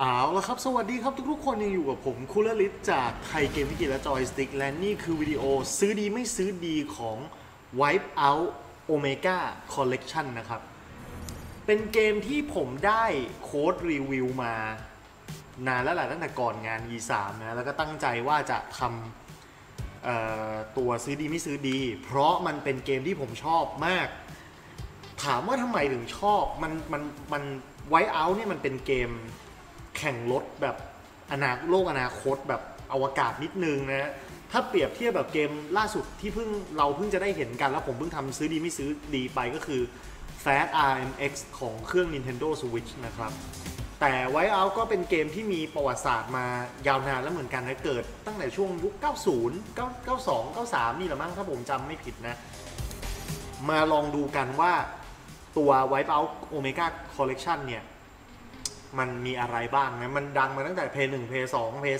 เอาละครับ สวัสดีครับทุกๆคนยังอยู่กับผมคุลลิตจากไทยเกมวิกิและจอยสติ๊กและนี่คือวิดีโอซื้อดีไม่ซื้อดีของ Wipe Out Omega Collection นะครับ เป็นเกมที่ผมได้โค้ดรีวิวมานานแล้วแหละตั้งแต่ก่อนงาน E3 นะแล้วก็ตั้งใจว่าจะทำตัวซื้อดีไม่ซื้อดี เพราะมันเป็นเกมที่ผมชอบมาก ถามว่าทำไมถึงชอบมันมันมันไวเอาเนี่ยมันเป็นเกม แข่งรถแบบอนาโลกอนาคตแบบอวกาศนิดนึงนะถ้าเปรียบเทียบแบบเกมล่าสุดที่เพิ่งเราเพิ่งจะได้เห็นกัน แล้วผมเพิ่งทำซื้อดีไม่ซื้อดีไปก็คือ Fat RMX ของเครื่อง Nintendo Switch นะครับ แต่ Whiteout ก็เป็นเกมที่มีประวัติศาสตร์มายาวนานแล้วเหมือนกันนะเกิดตั้งแต่ช่วงยุค 90 92 93 นี่แหละมั้งถ้าผมจำไม่ผิดนะ มาลองดูกันว่าตัว Wipeout Omega Collection เนี่ย มันมีอะไรบ้างนะมันดังมาตั้งแต่ Play 1 Play 2 Play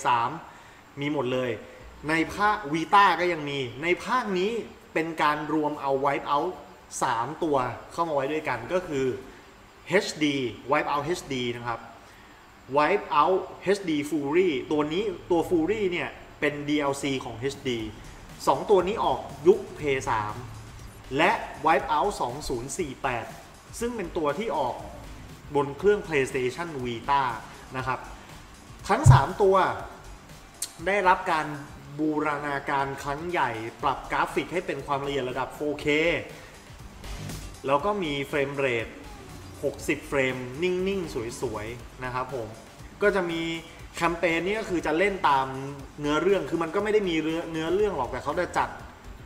3มีหมดเลย ในภาค Vita ก็ยังมี ในภาคนี้เป็นการรวมเอา Wipeout 3ตัวเข้ามาไว้ด้วยกันก็คือ HD Wipeout HD นะครับ Wipeout HD Fury ตัวนี้ตัว Fury เนี่ยเป็น DLC ของ HD 2 ตัวนี้ออกยุค p 3และ Wipeout 2048 ซึ่งเป็นตัวที่ออก บนเครื่อง PlayStation Vita นะครับ ทั้ง 3 ตัวได้รับการบูรณาการครั้งใหญ่ ปรับกราฟิกให้เป็นความละเอียดระดับ 4K แล้วก็มีเฟรมเรท 60 เฟรม นิ่ง ๆ สวย ๆ นะครับผม ก็จะมีแคมเปญนี่ก็คือจะเล่นตามเนื้อเรื่อง คือมันก็ไม่ได้มีเนื้อเนื้อเรื่องหรอก แต่เขาจะจัด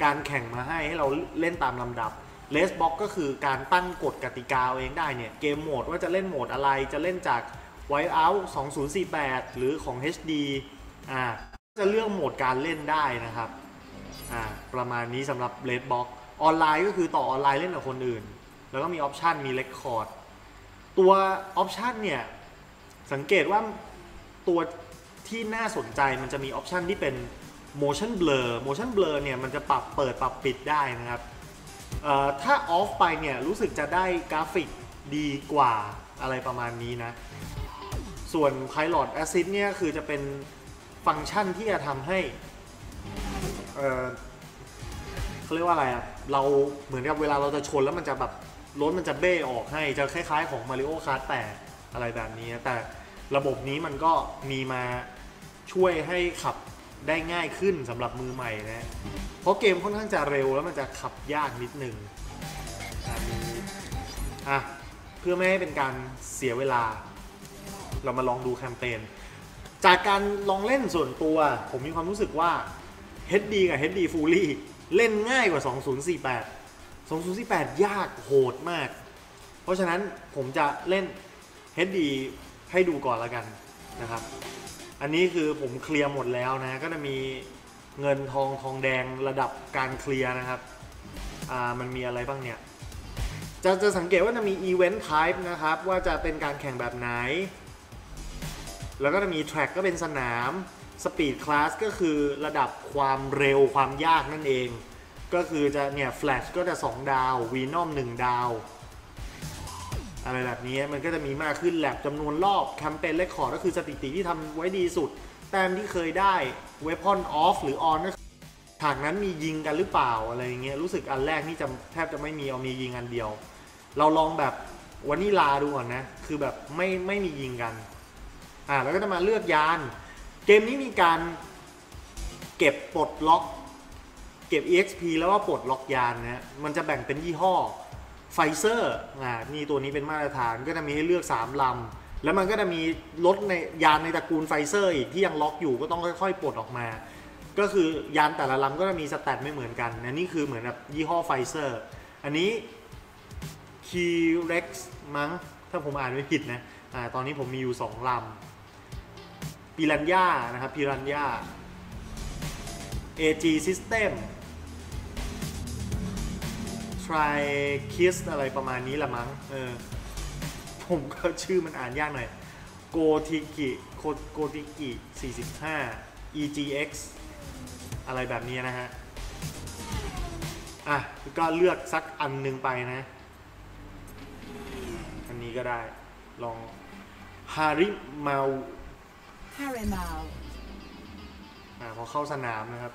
การแข่งมาให้ให้เราเล่นตามลำดับ เลสบ็อกก็คือการตั้งกฎกติกาเองได้เนี่ยเกมโหมดว่าจะเล่นโหมดอะไรจะเล่นจาก Whiteout 2048 หรือของ HD อ่าจะเลือกโหมดการเล่นได้นะครับอ่าประมาณนี้สำหรับเลสบ็อกออนไลน์ก็คือต่อออนไลน์เล่นกับคนอื่น แล้วก็มีออปชันมีเ e คคอร์ดตัวออปชันเนี่ย สังเกตว่าตัวที่น่าสนใจมันจะมีออปชันที่เป็น motion blur motion blur เนี่ย มันจะปรับเปิดปรับปิดได้นะครับ ถ้าออฟไปเนี่ยรู้สึกจะได้กราฟิกดีกว่าอะไรประมาณนี้นะ ส่วน Pilot Assist เนี่ยคือจะเป็นฟังก์ชันที่จะทำให้เออเขาเรียกว่าอะไรอะเราเหมือนกับเวลาเราจะชนแล้วมันจะแบบรถมันจะเบ้ออกให้จะคล้ายๆของ Mario Kart 8อะไรแบบนี้ แต่ระบบนี้มันก็มีมาช่วยให้ขับ ได้ง่ายขึ้นสำหรับมือใหม่นะเพราะเกมค่อนข้างจะเร็วแล้วมันจะขับยากนิดหนึ่งอะมีอะเพื่อไม่ให้เป็นการเสียเวลา เรามาลองดูแคมเปญจากการลองเล่นส่วนตัว ผมมีความรู้สึกว่า HD กับ HD Fully เล่นง่ายกว่า 2048 2048 ยากโหดมาก เพราะฉะนั้นผมจะเล่น HD ให้ดูก่อนแล้วกันนะครับ อันนี้คือผมเคลียร์หมดแล้วนะ ก็จะมีเงินทองทองแดงระดับการเคลียร์นะครับอ่ามันมีอะไรบ้างเนี่ย จะจะสังเกตว่าจะมี Event Type นะครับ ว่าจะเป็นการแข่งแบบไหน แล้วก็จะมี Track ก็เป็นสนาม Speed Class ก็คือระดับความเร็วความยากนั่นเอง ก็คือจะเนี่ย Flash ก็จะ 2 ดาว Venom 1 ดาว อะไรแบบนี้มันก็จะมีมากขึ้นแลบจำนวนรอบแคมเปญเลคคอร์ดก็คือสถิติที่ทำไว้ดีสุด แต้มที่เคยได้ Weapon Off หรือ On ก็ฉากนั้นมียิงกันหรือเปล่าอะไรเงี้ยรู้สึกอันแรกนี่จะแทบจะไม่มีเอามียิงอันเดียว เราลองแบบวานิลาดูก่อนนะ คือแบบไม่ไม่มียิงกันอ่าแล้วก็จะมาเลือกยาน เกมนี้มีการเก็บปลดล็อก เก็บ EXP แล้วว่าปลดล็อกยานนะมันจะแบ่งเป็นยี่ห้อ ไฟเซอร์อ่ามีตัวนี้เป็นมาตรฐานก็จะมีให้เลือก 3 ลำ แล้วมันก็จะมีรถในยานในตระกูลไฟเซอร์อีกที่ยังล็อกอยู่ก็ต้องค่อยๆปลดออกมา ก็คือยานแต่ละลำก็จะมีสแตทไม่เหมือนกันนะนี่คือเหมือนแบบยี่ห้อไฟเซอร์ อันนี้ T-Rex มั้งถ้าผมอ่านไม่ผิดนะอ่าตอนนี้ผมมีอยู่ 2 ลำปิรันย่านะครับปิรันย่า AG System Try Kiss อะไรประมาณนี้ละมั้งเออผมก็ชื่อมันอ่านยากหน่อยโกติกิโกติกิ 45 EGX อะไรแบบนี้นะฮะ อะ ก็เลือกสักอันหนึงไปนะ อันนี้ก็ได้ ลองฮาริมา Paramount. อ่าพอเข้าสนามนะครับ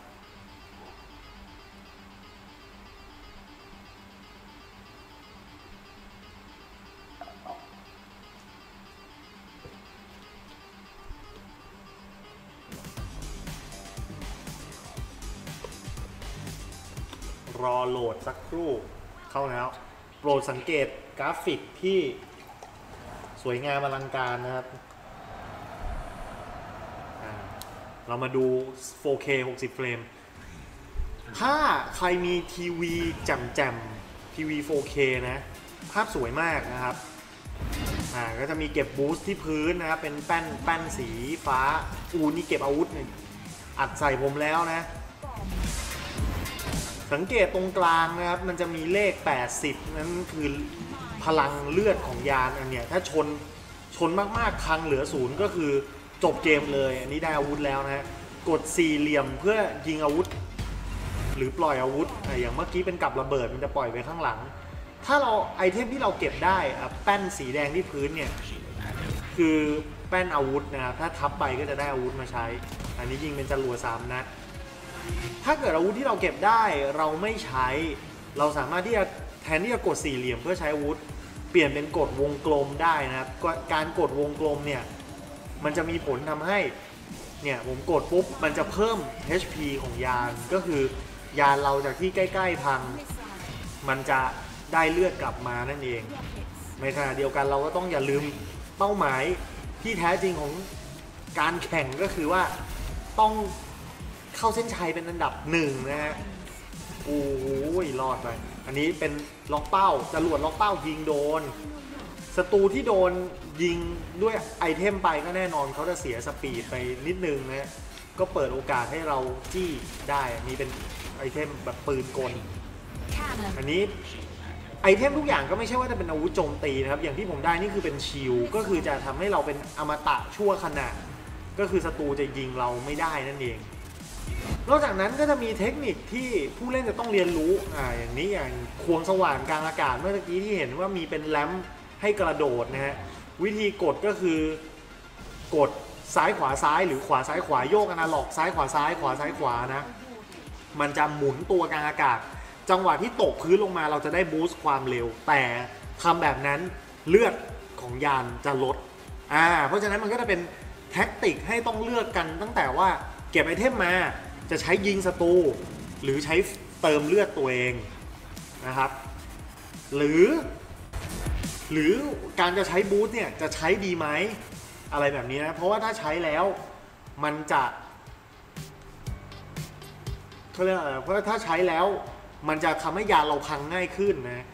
โหลดสักครู่เข้าแล้วโปรดสังเกตกราฟิกที่สวยงามอลังการนะครับ เรามาดู 4K 60 เฟรม ถ้าใครมีทีวีแจ่มๆทีวี 4K นะ ภาพสวยมากนะครับอ่าก็จะมีเก็บบูสต์ที่พื้นนะครับ เป็นแป้นแป้นสีฟ้า อูนี่เก็บอาวุธเนี่ยอัดใส่ผมแล้วนะ สังเกตตรงกลางนะครับ มันจะมีเลข 80 นั่นคือพลังเลือดของยานอันเนี้ยถ้าชนชนมากๆครั้งเหลือศูนย์ก็คือจบเกมเลย อันนี้ได้อาวุธแล้วนะฮะกดสี่เหลี่ยมเพื่อยิงอาวุธ หรือปล่อยอาวุธอย่างเมื่อกี้เป็นกับระเบิดมันจะปล่อยไปข้างหลัง ถ้าเราไอเทมที่เราเก็บได้แป้นสีแดงที่พื้นเนี่ยคือแป้นอาวุธนะครับถ้าทับไปก็จะได้อาวุธมาใช้ อันนี้ยิงเป็นจรวดสามนัด ถ้าเกิดอาวุธที่เราเก็บได้เราไม่ใช้ เราสามารถที่จะแทนที่จะกดสี่เหลี่ยมเพื่อใช้อาวุธ เปลี่ยนเป็นกดวงกลมได้นะครับ การกดวงกลมเนี่ยมันจะมีผลทำให้เนี่ยผมกดปุ๊บมันจะเพิ่ม HP ของยานก็คือยานเราจากที่ใกล้ ๆ พัง มันจะได้เลือดกลับมานั่นเอง ในขณะเดียวกันเราก็ต้องอย่าลืมเป้าหมายที่แท้จริงของการแข่งก็คือว่าต้อง เข้าเส้นชัยเป็นอันดับหนึ่งนะฮะโอ้ยรอดไปอันนี้เป็นล็อกเป้าจรวดล็อกเป้ายิงโดนศัตรูที่โดนยิงด้วยไอเทมไปก็แน่นอนเขาจะเสียสปีดไปนิดนึงนะฮะก็เปิดโอกาสให้เราจี้ได้มีเป็นไอเทมแบบปืนกล อันนี้ไอเทมทุกอย่างก็ไม่ใช่ว่าจะเป็นอาวุธโจมตีนะครับ อย่างที่ผมได้นี่คือเป็นชิลก็คือจะทำให้เราเป็นอมตะชั่วขณะ ก็คือศัตรูจะยิงเราไม่ได้นั่นเอง นอกจากนั้นก็จะมีเทคนิคที่ผู้เล่นจะต้องเรียนรู้อ่าอย่างนี้อย่างควงสว่านกลางอากาศเมื่อกี้ที่เห็นว่ามีเป็นแรมป์ให้กระโดดนะฮะวิธีกดก็คือกดซ้ายขวาซ้ายหรือขวาซ้ายขวาโยกอนาล็อกซ้ายขวาซ้ายขวาซ้ายขวานะ มันจะหมุนตัวกลางอากาศ จังหวะที่ตกพื้นลงมาเราจะได้บูสต์ความเร็ว แต่ทำแบบนั้นเลือดของยานจะลดอ่าเพราะฉะนั้นมันก็จะเป็นแท็กติกให้ต้องเลือกกันตั้งแต่ว่า เก็บไอเทมมาจะใช้ยิงศัตรูหรือใช้เติมเลือดตัวเองนะครับ หรือ หรือการจะใช้บูสต์เนี่ยจะใช้ดีไหมอะไรแบบนี้นะเพราะว่าถ้าใช้แล้วมันจะเขาเรียกอะไรเพราะถ้าใช้แล้วมันจะทำให้ยาเราพังง่ายขึ้นนะ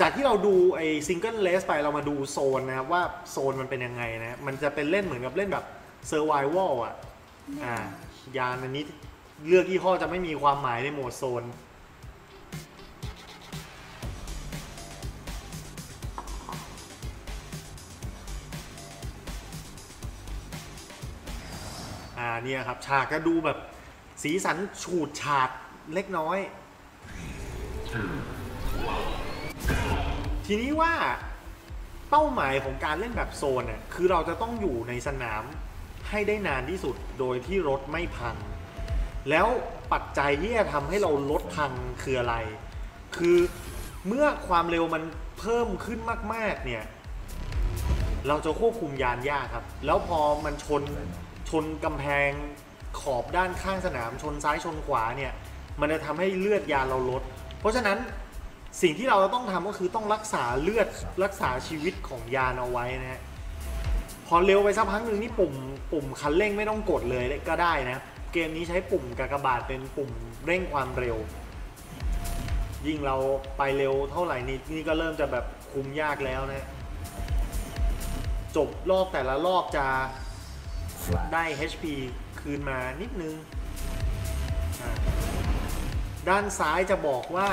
จากที่เราดูไอ้ซิงเกิลเลสไปเรามาดูโซนนะครับว่าโซนมันเป็นยังไงนะ มันจะเป็นเล่นเหมือนกับเล่นแบบเซอร์ไว a ลอะอ่า ยานอันนี้เลือกยี่ห้อจะไม่มีความหมายในโหมดโซน อ่าเนี่ยครับ ฉากก็ดูแบบสีสันฉูดฉาดเล็กน้อย ทีนี้ว่าเป้าหมายของการเล่นแบบโซนน่ะคือเราจะต้องอยู่ในสนาม ให้ได้นานที่สุดโดยที่รถไม่พัง แล้วปัจจัยที่จะทำให้เรารถพังคืออะไร คือเมื่อความเร็วมันเพิ่มขึ้นมาก ๆ เนี่ย เราจะควบคุมยานยากครับ แล้วพอมันชนชนกำแพงขอบด้านข้างสนามชนซ้ายชนขวาเนี่ย มันจะทำให้เลือดยานเราลด เพราะฉะนั้นสิ่งที่เราต้องทำก็คือต้องรักษาเลือดรักษาชีวิตของยานเอาไว้นะฮะ พอเร็วไปสักพักหนึ่งนี่ปุ่มปุ่มคันเร่งไม่ต้องกดเลยก็ได้นะ เกมนี้ใช้ปุ่มกากบาทเป็นปุ่มเร่งความเร็ว ยิ่งเราไปเร็วเท่าไหร่นี่นี่ก็เริ่มจะแบบคุมยากแล้วนะ จบรอบแต่ละรอบจะได้ HP คืนมานิดนึงอ่าด้านซ้ายจะบอกว่า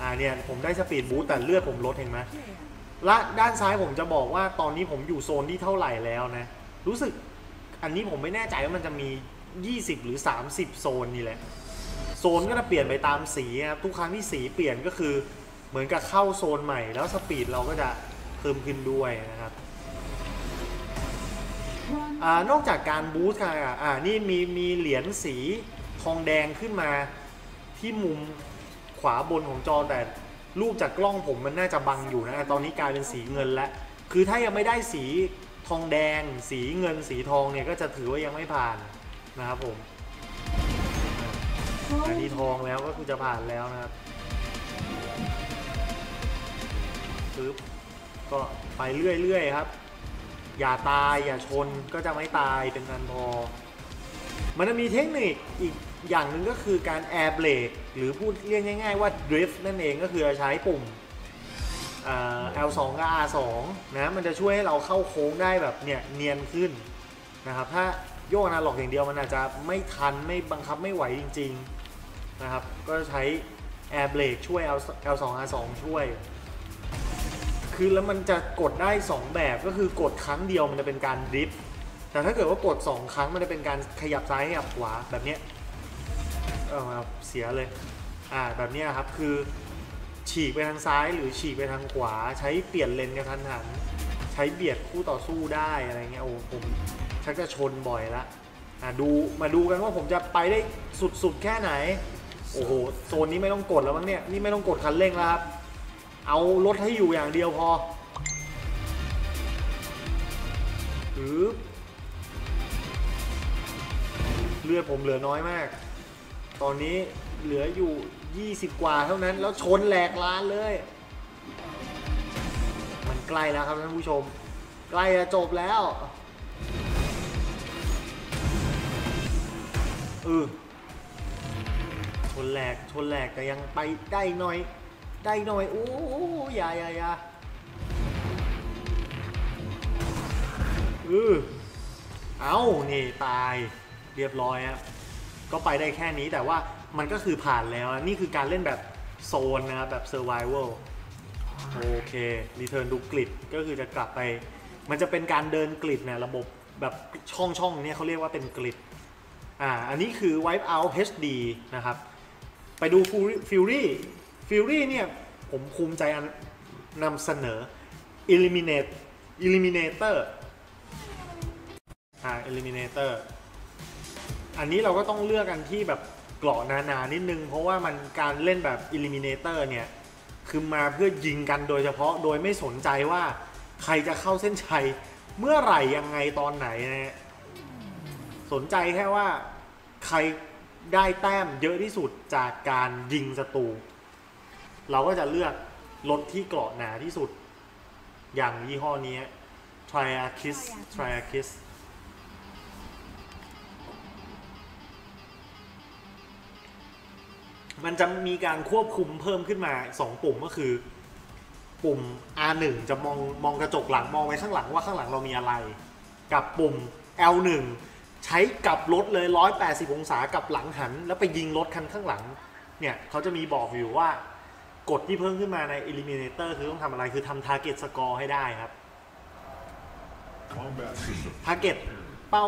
อ่าเนี่ย ผมได้สปีดบูสต์แต่เลือดผมลดเห็นไหม และด้านซ้ายผมจะบอกว่าตอนนี้ผมอยู่โซนที่เท่าไหร่แล้วนะ รู้สึกอันนี้ผมไม่แน่ใจว่ามันจะมี 20 หรือ 30 โซนนี่แหละ โซนก็จะเปลี่ยนไปตามสีนะครับ ทุกครั้งที่สีเปลี่ยนก็คือเหมือนกับเข้าโซนใหม่ แล้วสปีดเราก็จะเพิ่มขึ้นด้วยนะครับอนอกจากการบูสต์กันอะอ่านี่มีมีเหรียญสีทองแดงขึ้นมาที่มุมขวาบนของจอแต่ รูปจากกล้องผมมันน่าจะบังอยู่นะตอนนี้กลายเป็นสีเงินแล้ว คือถ้ายังไม่ได้สีทองแดง สีเงินสีทองเนี่ยก็จะถือว่ายังไม่ผ่านนะครับผมอันนี้ทองแล้วก็คือจะผ่านแล้วนะครับปึ๊บก็ไปเรื่อยๆครับ อย่าตายอย่าชนก็จะไม่ตายเป็นนันพอ มันจะมีเทคนิคอีก อย่างหนึ่งก็คือการแอร์เบรกหรือพูดเรียกง่าย ๆ ว่าดริฟต์นั่นเองก็คือใช้ปุ่มเอ่อ L2 กับ R2 นะมันจะช่วยให้เราเข้าโค้งได้แบบเนี่ยเนียนขึ้นนะครับถ้าโยกอนาล็อกอย่างเดียวมันอาจจะไม่ทันไม่บังคับไม่ไหวจริงๆนะครับก็ใช้แอร์เบรกช่วย L L2 R2 ช่วย คือแล้วมันจะกดได้ 2 แบบก็คือกดครั้งเดียวมันจะเป็นการดริฟต์แต่ถ้าเกิดว่ากด 2 ครั้งมันจะเป็นการขยับซ้ายขยับขวาแบบนี้ ยเออมาเสียเลยอ่าแบบนี้ครับคือฉีกไปทางซ้ายหรือฉีกไปทางขวา ใช้เปลี่ยนเลนกระทันหัน ใช้เบียดคู่ต่อสู้ได้อะไรเงี้ยโอ้ผมชักจะชนบ่อยละอะดูมาดูกันว่าผมจะไปได้สุดๆแค่ไหน โอ้โหโซนนี้ไม่ต้องกดแล้วมั้งเนี่ยนี่ไม่ต้องกดคันเร่งแล้วครับ เอารถให้อยู่อย่างเดียวพอหรือเลือดผมเหลือน้อยมาก ตอนนี้เหลืออยู่ 20 กว่าเท่านั้น แล้วชนแหลกลานเลย มันใกล้แล้วครับท่านผู้ชม ใกล้จะจบแล้วเออชนแหลกชนแหลกแต่ยังไปได้หน่อย ได้หน่อยโอ้โหอย่าอย่าอย่าเออเอานี่ตายเรียบร้อยครับ ก็ไปได้แค่นี้แต่ว่ามันก็คือผ่านแล้ว นี่คือการเล่นแบบโซนนะครับแบบ survival โอเค return ดูกริดก็คือจะกลับไป มันจะเป็นการเดินกริดเนี่ยระบบแบบช่องช่องๆเนี่ยเขาเรียกว่าเป็นกริดอ่าอันนี้คือ wipe out HD นะครับ ไปดู Fury Fury เนี่ยผมภูมิใจนนำเสนอ Eliminate Eliminator อ่า Eliminator อันนี้เราก็ต้องเลือกกันที่แบบเกราะหนานิดนึง เพราะว่ามันการเล่นแบบ Eliminator เนี่ยคือมาเพื่อยิงกันโดยเฉพาะโดยไม่สนใจว่าใครจะเข้าเส้นชัยเมื่อไหร่ยังไงตอนไหนนะฮะสนใจแค่ว่าใครได้แต้มเยอะที่สุดจากการยิงศัตรูเราก็จะเลือกรถที่เกราะหนาที่สุด อย่างยี่ห้อนี้ Triarchis Triarchis มันจะมีการควบคุมเพิ่มขึ้นมา 2 ปุ่มก็คือ ปุ่ม R1 จะมองมองกระจกหลังมองไปข้างหลังว่าข้างหลังเรามีอะไร กับปุ่ม L1 ใช้กลับรถเลย 180 องศากลับหลังหัน แล้วไปยิงรถคันข้างหลัง เนี่ยเขาจะมีบอกอยู่ว่ากฎที่เพิ่มขึ้นมาใน Eliminator คือต้องทำอะไรคือทำ Target Score ให้ได้ครับ Combat system. Target เป้า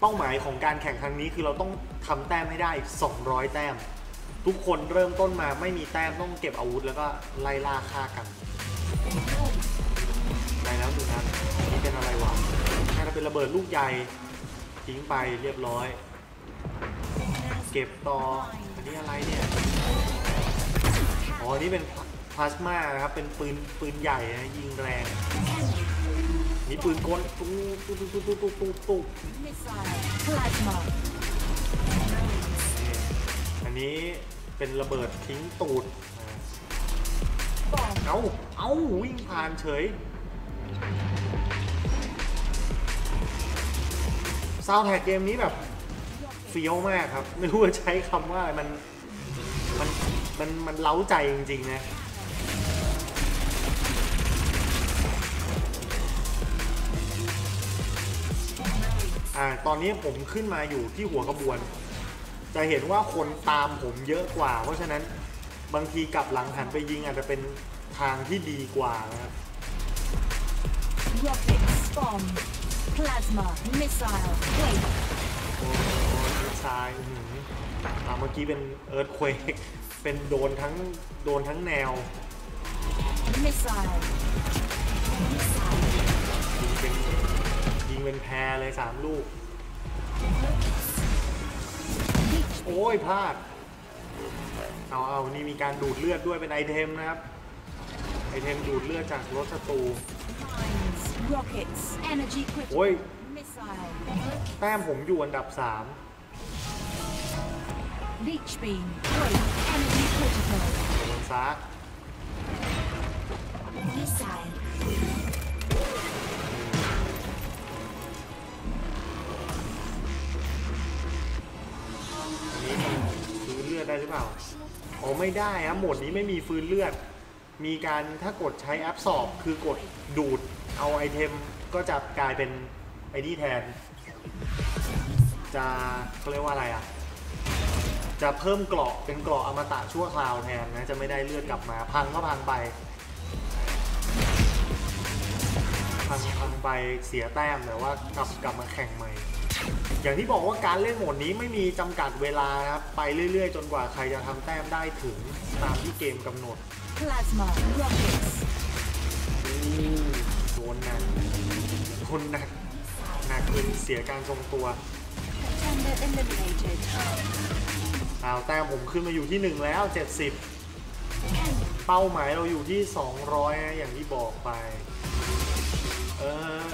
เป้าหมายของการแข่งครั้งนี้คือเราต้องทำแต้มให้ได้ 200 แต้ม ทุกคนเริ่มต้นมาไม่มีแต้มต้องเก็บอาวุธแล้วก็ไล่ล่าฆ่ากันได้แล้วหนึ่งนัดนี่เป็นอะไรวะน่าจะเป็นระเบิดลูกใหญ่ทิ้งไปเรียบร้อย เก็บต่ออันนี้อะไรเนี่ยอ๋อนี่เป็นพลาสมาครับเป็นปืนปืนใหญ่นะยิงแรงนี่ปืนกลตู้ตู้ตู้ตู้ตู้ตู้ตู้ missile. Plasma. อันนี้ เป็นระเบิดทิ้งตูด Bomb. เอ้าเอ้าวิ่งผ่านเฉย ซาวแท็กเกมนี้แบบเฟี้ยวมากครับ ไม่รู้จะใช้คำว่าอะไรมัน มัน มัน มันเล้าใจจริงๆนะอ่าตอนนี้ผมขึ้นมาอยู่ที่หัวขบวน จะเห็นว่าคนตามผมเยอะกว่า เพราะฉะนั้นบางทีกลับหลังหันไปยิงอาจจะเป็นทางที่ดีกว่านะครับ Rockets. Bomb. Plasma. Missile. Wait. โอ้ยทรายอื้อหืออ่าเมื่อกี้เป็นเอิร์ธเควกเป็นโดนทั้งโดนทั้งแนว Missile. Missile. ยิงเป็นยิงไปเป็นแพรเลยสามลูก Leech โอ้ยพลาด เอาเอานี่มีการดูดเลือดด้วยเป็นไอเทมนะครับ ไอเทมดูดเลือดจากรถศัตรู mines, rockets, energy โอ้ย critical, missile, แต้มผมอยู่อันดับ 3 leech beam, wait, energy critical, โดนซะ missile, ได้หรือเปล่าอ๋อไม่ได้ครับโหมดนี้ไม่มีฟื้นเลือด มีการถ้ากดใช้แอปสอบ คือกดดูดเอาไอเทมก็จะกลายเป็นไอ้นี่แทน จะเขาเรียกว่าอะไรอะ จะเพิ่มเกราะเป็นเกราะอมตะชั่วคราวแทนนะ จะไม่ได้เลือดกลับมา พังก็พังไป พังพังไปเสียแต้มแต่ว่ากลับกลับมาแข่งใหม่ อย่างที่บอกว่าการเล่นโหมดนี้ไม่มีจำกัดเวลานะครับ ไปเรื่อยๆ จนกว่าใครจะทำแต้มได้ถึงตามที่เกมกำหนด plasma, rockets, โดนหนักโดนหนักหนักจนเสียการทรงตัว tender eliminated, เอาแต้มผมขึ้นมาอยู่ที่หนึ่งแล้ว 70 เป้าหมายเราอยู่ที่ 200นะอย่างที่บอกไป เออ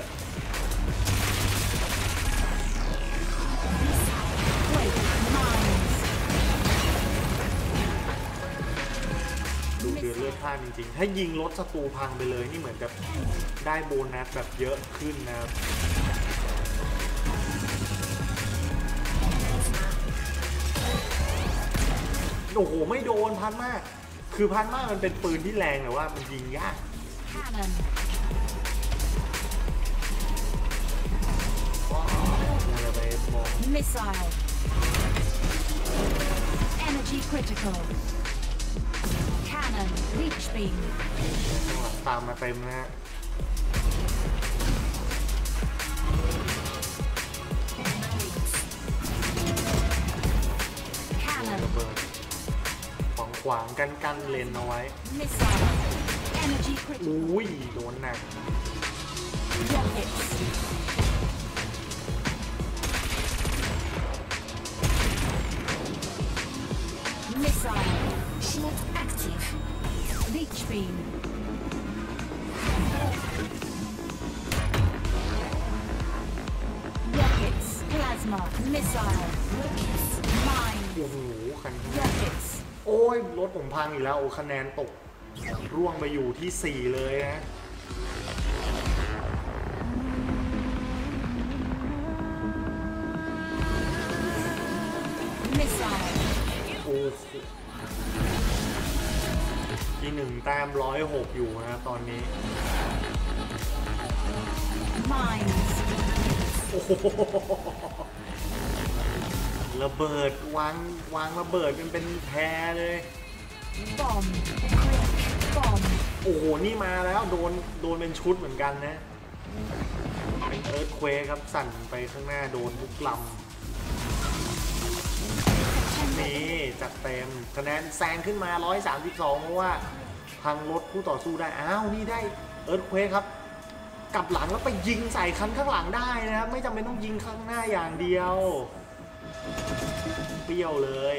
ดูเดือดเลือดพลาดจริงๆ ถ้ายิงรถศัตรูพังไปเลยนี่เหมือนกับได้โบนัสแบบเยอะขึ้นนะครับโอ้โหไม่โดนพันมาก คือพันมากมันเป็นปืนที่แรงแต่ว่ามันยิงยาก cannon, อะไรไปมอง missile, energy critical, cannon, leech beam, ตามมาเต็มนะฮะระเบิดขวางขวางกันกันเลนเอาไว้อุ้ยโดนหนัก rockets, leech beam, rockets, plasma, missile, rockets, mine, โอ้โหคัน rockets, โอ้ยรถผมพังอีกแล้วโอ้คะแนนตก ร่วงไปอยู่ที่ 4 เลยนะ missile, โอ้โห ที่หนึ่งแต้มร้อยหกอยู่นะตอนนี้ mines, โอ้โหระเบิดวางวางระเบิดกันเป็นแพรเลย bomb, bomb, โอ้โห นี่มาแล้วโดนโดนเป็นชุดเหมือนกันนะ เป็นเอิร์ธเควครับสั่นไปข้างหน้าโดนทุกลำ นี่จัดเต็มคะแนนแซงขึ้นมา 132 เพราะว่าพังรถคู่ต่อสู้ได้ อ้าว นี่ได้เอิร์ธเควครับกลับหลังแล้วไปยิงใส่คันข้างหลังได้นะครับ ไม่จำเป็นต้องยิงข้างหน้าอย่างเดียว เปรี้ยวเลย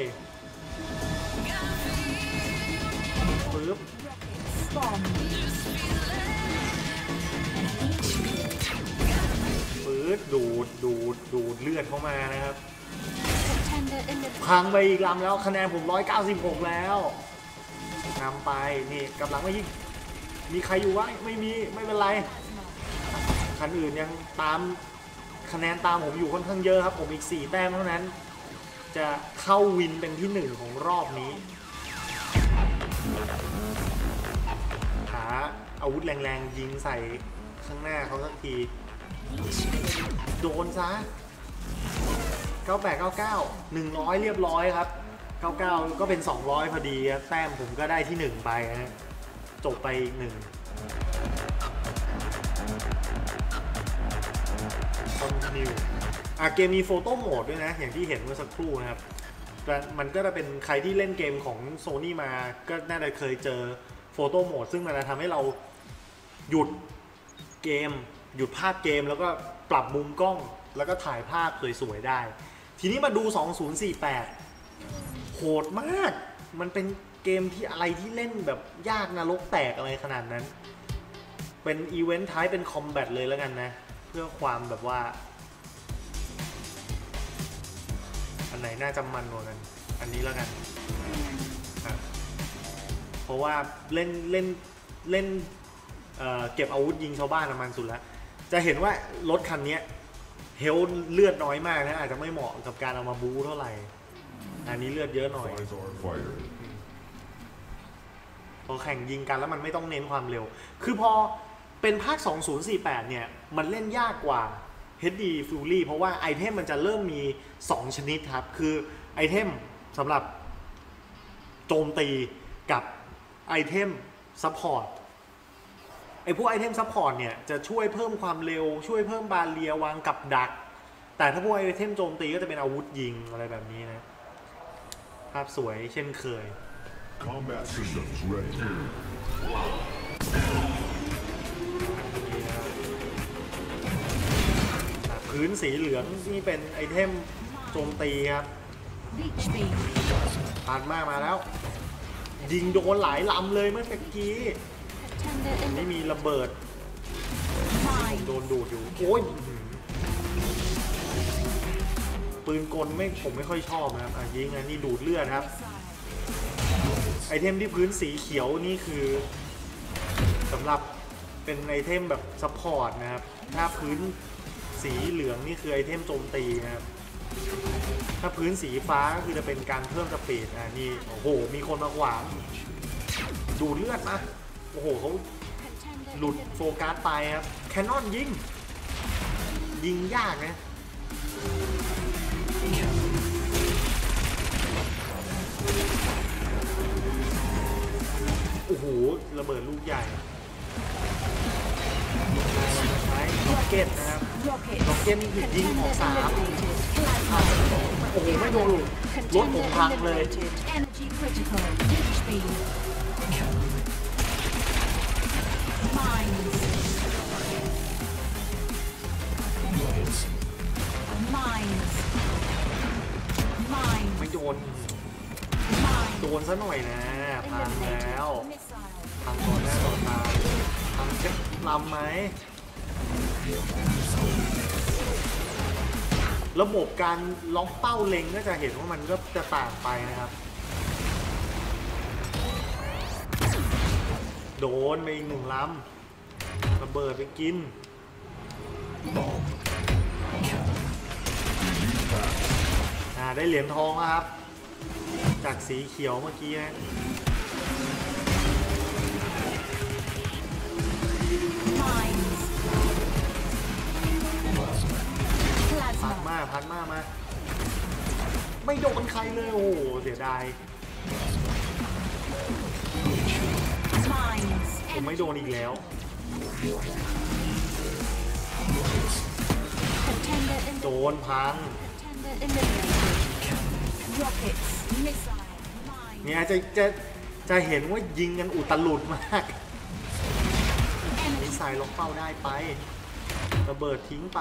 ปึ๊บปื๊ดดูดดูดดูดเลือดเข้ามานะครับ พังไปอีกลำแล้วคะแนนผม 196 แล้วนำไปนี่กลับหลังไมายิงมีใครอยู่วะไม่มีไม่เป็นไรคันอื่นยังตามคะแนนตามผมอยู่ค่อนข้างเยอะครับ ผมอีก 4 แต้มเท่านั้น จะเข้าวินเป็นที่หนึ่งของรอบนี้ หาอาวุธแรงๆ ยิงใส่ข้างหน้าเขาสักที โดนซะ 9899 100 เรียบร้อยครับ 99 ก็เป็น 200 พอดีครับแต้มผมก็ได้ที่ 1 ไปนะฮะจบไปอีกหนึ่งคอนติวอะเกมมีโฟโต้โหมดด้วยนะ อย่างที่เห็นเมื่อสักครู่นะครับแต่มันก็จะเป็นใครที่เล่นเกมของ Sony มาก็น่าจะเคยเจอโฟโต้โหมดซึ่งมันจะทำให้เราหยุดเกม หยุดภาพเกมแล้วก็ปรับมุมกล้อง แล้วก็ถ่ายภาพสวยๆได้ ทีนี้มาดู 2048 โหดมาก มันเป็นเกมที่อะไรที่เล่นแบบยากนรกแตกอะไรขนาดนั้น เป็นอีเวนต์ท้ายเป็นคอมแบทเลยแล้วกันนะ เพื่อความแบบว่า อันไหนน่าจะมันกว่ากัน อันนี้แล้วกันเพราะว่าเล่นเล่นเล่นเเก็บอาวุธยิงชาวบ้านมันสุดแล้ว จะเห็นว่ารถคันนี้ เฮลเลือดน้อยมากนะ อาจจะไม่เหมาะกับการเอามาบูเท่าไหร่ อันนี้เลือดเยอะหน่อย Eyes on fire. พอแข่งยิงกันแล้วมันไม่ต้องเน้นความเร็ว คือพอเป็นภาค 2048 เนี่ย มันเล่นยากกว่า HD Fury เพราะว่าไอเทมมันจะเริ่มมี 2 ชนิดครับ คือไอเทมสำหรับโจมตีกับไอเทมซัพพอร์ต ไอพวกไอเทมซัพพอร์ตเนี่ยจะช่วยเพิ่มความเร็วช่วยเพิ่มบาเรียวางกับดัก แต่ถ้าพวกไอเทมโจมตีก็จะเป็นอาวุธยิงอะไรแบบนี้นะ ภาพสวยเช่นเคย Combat systems ready. พื้นสีเหลืองนี่เป็นไอเทมโจมตีครับ Leech beam. ผ่านมามาแล้ว ยิงโดนหลายลำเลยเมื่อตะกี้ Contender นี่ in มีระเบิด mine. โดนดูดอยู่ โอ้ยอื้อหือปืนกลไม่ผมไม่ค่อยชอบนะครับอะยิงอันนี้ดูดเลือดครับ ไอเทมที่พื้นสีเขียวนี่คือสำหรับเป็นไอเทมแบบซัพพอร์ตนะครับ ถ้าพื้นสีเหลืองนี่คือไอเทมโจมตีนะครับ ถ้าพื้นสีฟ้าก็คือจะเป็นการเพิ่มสปีดอะนี่ โอ้โห มีคนมาขวาง ดูดเลือดนะโอ้โหเขา Contender หลุด in โฟกัสไปครับ แคนนอนยิง ยิงยากนะโอ้โห ระเบิดลูกใหญ่ใช้ล็อกเก็ตนะครับ rocket. ล็อกเก็ตนี่คือยิงออก Contender สาม eliminated. Plasma. โอ้โห ไม่โดนหลุดรถผม Contender พังเลย ไม่โดน โดนซะหน่อยนะพังแล้วพังก่อนหน้าต่อตาพังเช็ดลำไหม ระบบการล็อกเป้าเล็งก็จะเห็นว่ามันก็จะต่างไปนะครับ โดนไปอีกหนึ่งลำระเบิดไปกิน อ่า ได้เหรียญทองแล้วครับ จากสีเขียวเมื่อกี้นะพัดมาพัดมามา ไม่โดนใครเลย โอ้โห เสียดาย ผมไม่โดนอีกแล้ว โดนพังเนี่ยจะจะจะเห็นว่ายิงกันอุตลุดมากนี่สัยล็อกเป้าได้ไประเบิดทิ้งไป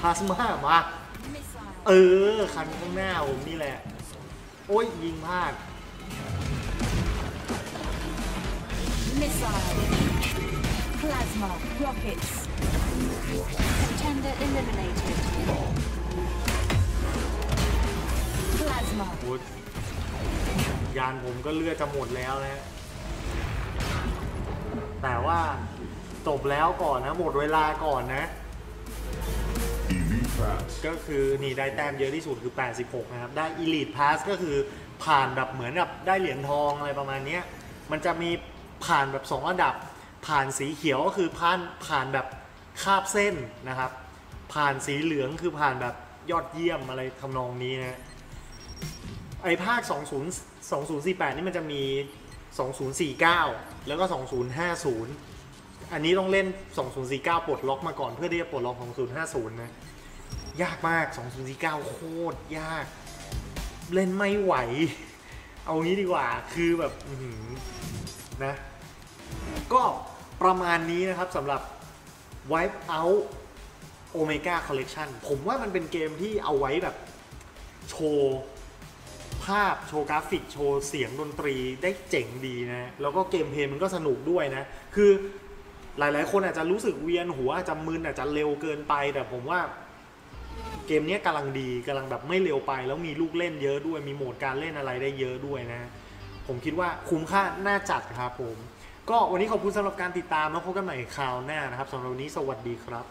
พลาสมามา เออ คันข้างหน้าผมนี่แหละ โอ้ยยิงพลาด Missile. Plasma. Rockets. Contender eliminated. Plasma. โอ้ยยานผมก็เลือดจะหมดแล้วนะ แต่ว่าจบแล้วก่อนนะ หมดเวลาก่อนนะ Elite Pass. ก็คือนี่ได้แต้มเยอะที่สุดคือ 86 นะครับ ได้ Elite Pass ก็คือผ่านแบบเหมือนกับได้เหรียญทองอะไรประมาณเนี้ยมันจะมี ผ่านแบบ 2 ระดับ ผ่านสีเขียวก็คือผ่านผ่านแบบคาบเส้นนะครับ ผ่านสีเหลืองคือผ่านแบบยอดเยี่ยมอะไรทำนองนี้นะไอภาค 20 2048 นี่มันจะมี 2049 แล้วก็ 2050 อันนี้ต้องเล่น 2049 ปลดล็อกมาก่อนเพื่อที่จะปลดล็อก 2050 นะ ยากมาก 2049 โคตรยาก เล่นไม่ไหว เอางี้ดีกว่า คือแบบนะ ก็ประมาณนี้นะครับสำหรับ Wipe Out Omega Collection ผมว่ามันเป็นเกมที่เอาไว้แบบ โชว์ภาพโชว์กราฟิกโชว์เสียงดนตรีได้เจ๋งดีนะ แล้วก็เกมเพลย์มันก็สนุกด้วยนะ คือหลายๆ คนอาจจะรู้สึกเวียนหัวอาจจะมึนอาจจะเร็วเกินไป แต่ผมว่าเกมนี้กำลังดีกำลังแบบไม่เร็วไป แล้วมีลูกเล่นเยอะด้วยมีโหมดการเล่นอะไรได้เยอะด้วยนะ ผมคิดว่าคุ้มค่าน่าจัดครับผม ก็วันนี้ขอบคุณสำหรับการติดตามแล้วพบกันใหม่คราวหน้านะครับสำหรับวันนี้สวัสดีครับ